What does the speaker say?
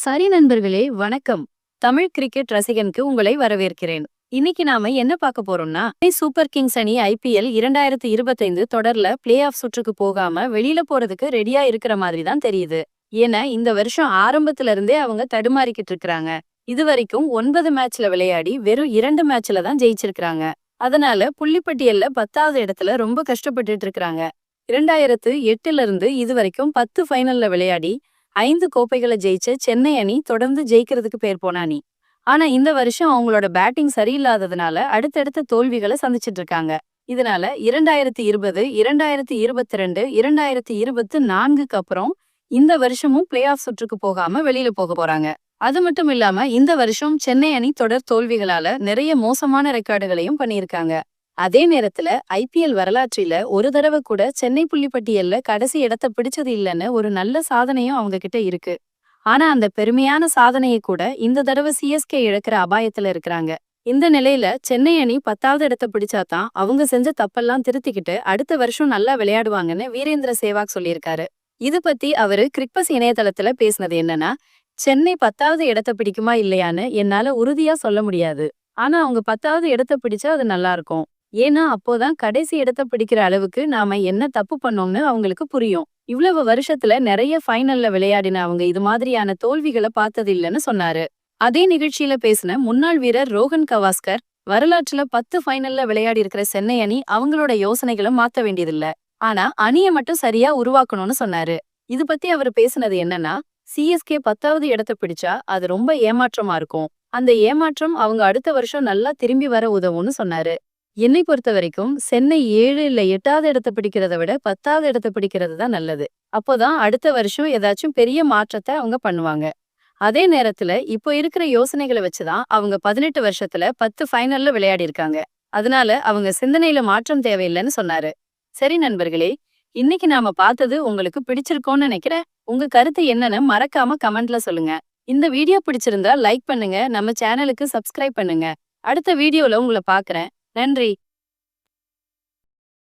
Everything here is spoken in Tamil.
சரி நண்பர்களே வணக்கம். தமிழ் கிரிக்கெட் ரசிகனுக்கு உங்களை வரவேற்கிறேன். இன்னைக்கு நாம என்ன பார்க்க போறோம்னா சென்னை சூப்பர் கிங்ஸ் அணி ஐபிஎல் இரண்டாயிரத்தி இருபத்தைந்து தொடர்ல பிளே ஆஃப் சுற்றுக்கு போகாம வெளியில போறதுக்கு ரெடியா இருக்கிற மாதிரி தான் தெரியுது. ஏன்னா இந்த வருஷம் ஆரம்பத்துல இருந்தே அவங்க தடுமாறிக்கிட்டு இருக்கிறாங்க. இது வரைக்கும் ஒன்பது மேட்ச்ல விளையாடி வெறும் இரண்டு மேட்ச்ல தான் ஜெயிச்சிருக்காங்க அதனால புள்ளிப்பட்டியல்ல பத்தாவது இடத்துல ரொம்ப கஷ்டப்பட்டுட்டு இருக்கிறாங்க. இரண்டாயிரத்து எட்டுல இருந்து இது வரைக்கும் பத்து ஃபைனல்ல விளையாடி ஐந்து கோப்பைகளை ஜெயிச்ச சென்னை அணி தொடர்ந்து ஜெயிக்கிறதுக்கு பேர் போன அணி. ஆனா இந்த வருஷம் அவங்களோட பேட்டிங் சரியில்லாததுனால அடுத்தடுத்த தோல்விகளை சந்திச்சிட்டு இருக்காங்க. இதனால இரண்டாயிரத்தி இருபது இரண்டாயிரத்தி இருபத்தி ரெண்டு இரண்டாயிரத்தி இருபத்தி நான்குக்கு அப்புறம் இந்த வருஷமும் பிளே ஆஃப் சுற்றுக்கு போகாம வெளியில போக போறாங்க. அது மட்டும் இல்லாம இந்த வருஷம் சென்னை அணி தொடர் தோல்விகளால நிறைய மோசமான ரெக்கார்டுகளையும் பண்ணியிருக்காங்க. அதே நேரத்துல ஐபிஎல் வரலாற்றில ஒரு தடவை கூட சென்னை புள்ளிப்பட்டியல்ல கடைசி இடத்த பிடிச்சது இல்லைன்னு ஒரு நல்ல சாதனையும் அவங்க கிட்ட இருக்கு. ஆனா அந்த பெருமையான சாதனையை கூட இந்த தடவை சிஎஸ்கே இழக்கிற அபாயத்துல இருக்கிறாங்க. இந்த நிலையில சென்னை அணி பத்தாவது இடத்த பிடிச்சாதான் அவங்க செஞ்ச தப்பெல்லாம் திருத்திக்கிட்டு அடுத்த வருஷம் நல்லா விளையாடுவாங்கன்னு வீரேந்திர சேவாக் சொல்லியிருக்காரு. இது பத்தி அவரு கிரிக்பஸ் இணையதளத்துல பேசினது என்னன்னா சென்னை பத்தாவது இடத்த பிடிக்குமா இல்லையான்னு என்னால உறுதியா சொல்ல முடியாது. ஆனா அவங்க பத்தாவது இடத்த பிடிச்சா அது நல்லா இருக்கும். ஏன்னா அப்போதான் கடைசி இடத்த பிடிக்கிற அளவுக்கு நாம என்ன தப்பு பண்ணோம்னு அவங்களுக்கு புரியும். இவ்வளவு வருஷத்துல நிறைய ஃபைனல்ல விளையாடின அவங்க இது மாதிரியான தோல்விகளை பார்த்தது இல்லைன்னு சொன்னாரு. அதே நிகழ்ச்சியில பேசின முன்னாள் வீரர் ரோஹன் கவாஸ்கர் வரலாற்றுல பத்து ஃபைனல்ல விளையாடி இருக்கிற சென்னை அணி அவங்களோட யோசனைகளை மாத்த வேண்டியதில்ல. ஆனா அணியை மட்டும் சரியா உருவாக்கணும்னு சொன்னாரு. இது பத்தி அவர் பேசினது என்னன்னா சிஎஸ்கே பத்தாவது இடத்த பிடிச்சா அது ரொம்ப ஏமாற்றமா இருக்கும். அந்த ஏமாற்றம் அவங்க அடுத்த வருஷம் நல்லா திரும்பி வர உதவும்னு சொன்னாரு. என்னை பொறுத்த வரைக்கும் சென்னை ஏழு இல்ல எட்டாவது இடத்த பிடிக்கிறத விட பத்தாவது இடத்த பிடிக்கிறது தான் நல்லது. அப்போதான் அடுத்த வருஷம் ஏதாச்சும் பெரிய மாற்றத்தை அவங்க பண்ணுவாங்க. அதே நேரத்துல இப்போ இருக்கிற யோசனைகளை வச்சுதான் அவங்க பதினெட்டு வருஷத்துல பத்து ஃபைனல்ல விளையாடி இருக்காங்க. அதனால அவங்க சிந்தனையில மாற்றம் தேவையில்லைன்னு சொன்னாரு. சரி நண்பர்களே இன்னைக்கு நாம பார்த்தது உங்களுக்கு பிடிச்சிருக்கோம்னு நினைக்கிறேன். உங்க கருத்து என்னன்னு மறக்காம கமெண்ட்ல சொல்லுங்க. இந்த வீடியோ பிடிச்சிருந்தா லைக் பண்ணுங்க. நம்ம சேனலுக்கு சப்ஸ்கிரைப் பண்ணுங்க. அடுத்த வீடியோல உங்களை பாக்குறேன் நன்றி